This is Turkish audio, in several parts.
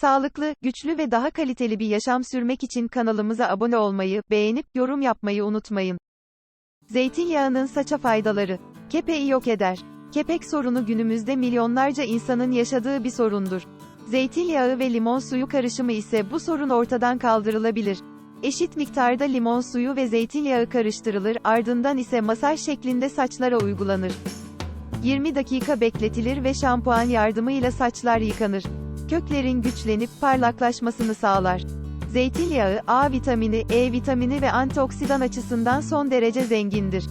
Sağlıklı, güçlü ve daha kaliteli bir yaşam sürmek için kanalımıza abone olmayı, beğenip yorum yapmayı unutmayın. Zeytinyağının saça faydaları. Kepeği yok eder. Kepek sorunu günümüzde milyonlarca insanın yaşadığı bir sorundur. Zeytinyağı ve limon suyu karışımı ise bu sorun ortadan kaldırılabilir. Eşit miktarda limon suyu ve zeytinyağı karıştırılır, ardından ise masaj şeklinde saçlara uygulanır. 20 dakika bekletilir ve şampuan yardımıyla saçlar yıkanır. Köklerin güçlenip parlaklaşmasını sağlar. Zeytinyağı, A vitamini, E vitamini ve antioksidan açısından son derece zengindir.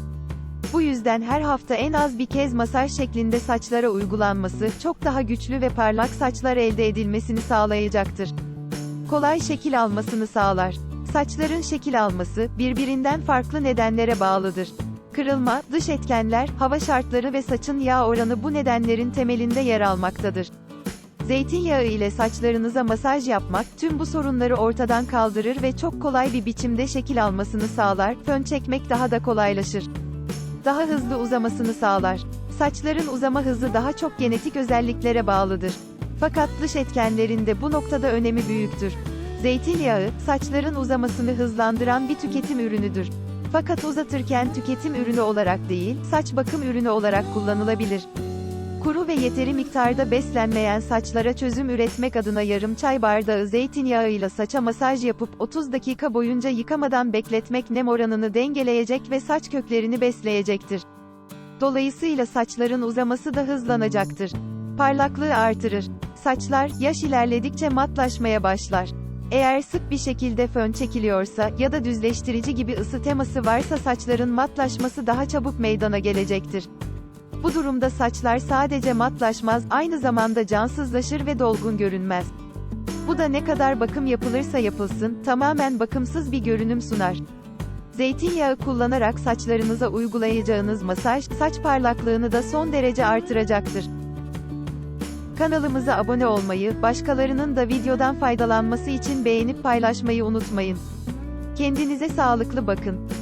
Bu yüzden her hafta en az bir kez masaj şeklinde saçlara uygulanması, çok daha güçlü ve parlak saçlar elde edilmesini sağlayacaktır. Kolay şekil almasını sağlar. Saçların şekil alması, birbirinden farklı nedenlere bağlıdır. Kırılma, dış etkenler, hava şartları ve saçın yağ oranı bu nedenlerin temelinde yer almaktadır. Zeytinyağı ile saçlarınıza masaj yapmak, tüm bu sorunları ortadan kaldırır ve çok kolay bir biçimde şekil almasını sağlar, fön çekmek daha da kolaylaşır. Daha hızlı uzamasını sağlar. Saçların uzama hızı daha çok genetik özelliklere bağlıdır. Fakat dış etkenlerin de bu noktada önemi büyüktür. Zeytinyağı, saçların uzamasını hızlandıran bir tüketim ürünüdür. Fakat uzatırken tüketim ürünü olarak değil, saç bakım ürünü olarak kullanılabilir. Kuru ve yeteri miktarda beslenmeyen saçlara çözüm üretmek adına yarım çay bardağı zeytinyağıyla saça masaj yapıp 30 dakika boyunca yıkamadan bekletmek nem oranını dengeleyecek ve saç köklerini besleyecektir. Dolayısıyla saçların uzaması da hızlanacaktır. Parlaklığı artırır. Saçlar, yaş ilerledikçe matlaşmaya başlar. Eğer sık bir şekilde fön çekiliyorsa ya da düzleştirici gibi ısı teması varsa saçların matlaşması daha çabuk meydana gelecektir. Bu durumda saçlar sadece matlaşmaz, aynı zamanda cansızlaşır ve dolgun görünmez. Bu da ne kadar bakım yapılırsa yapılsın, tamamen bakımsız bir görünüm sunar. Zeytinyağı kullanarak saçlarınıza uygulayacağınız masaj, saç parlaklığını da son derece artıracaktır. Kanalımıza abone olmayı, başkalarının da videodan faydalanması için beğenip paylaşmayı unutmayın. Kendinize sağlıklı bakın.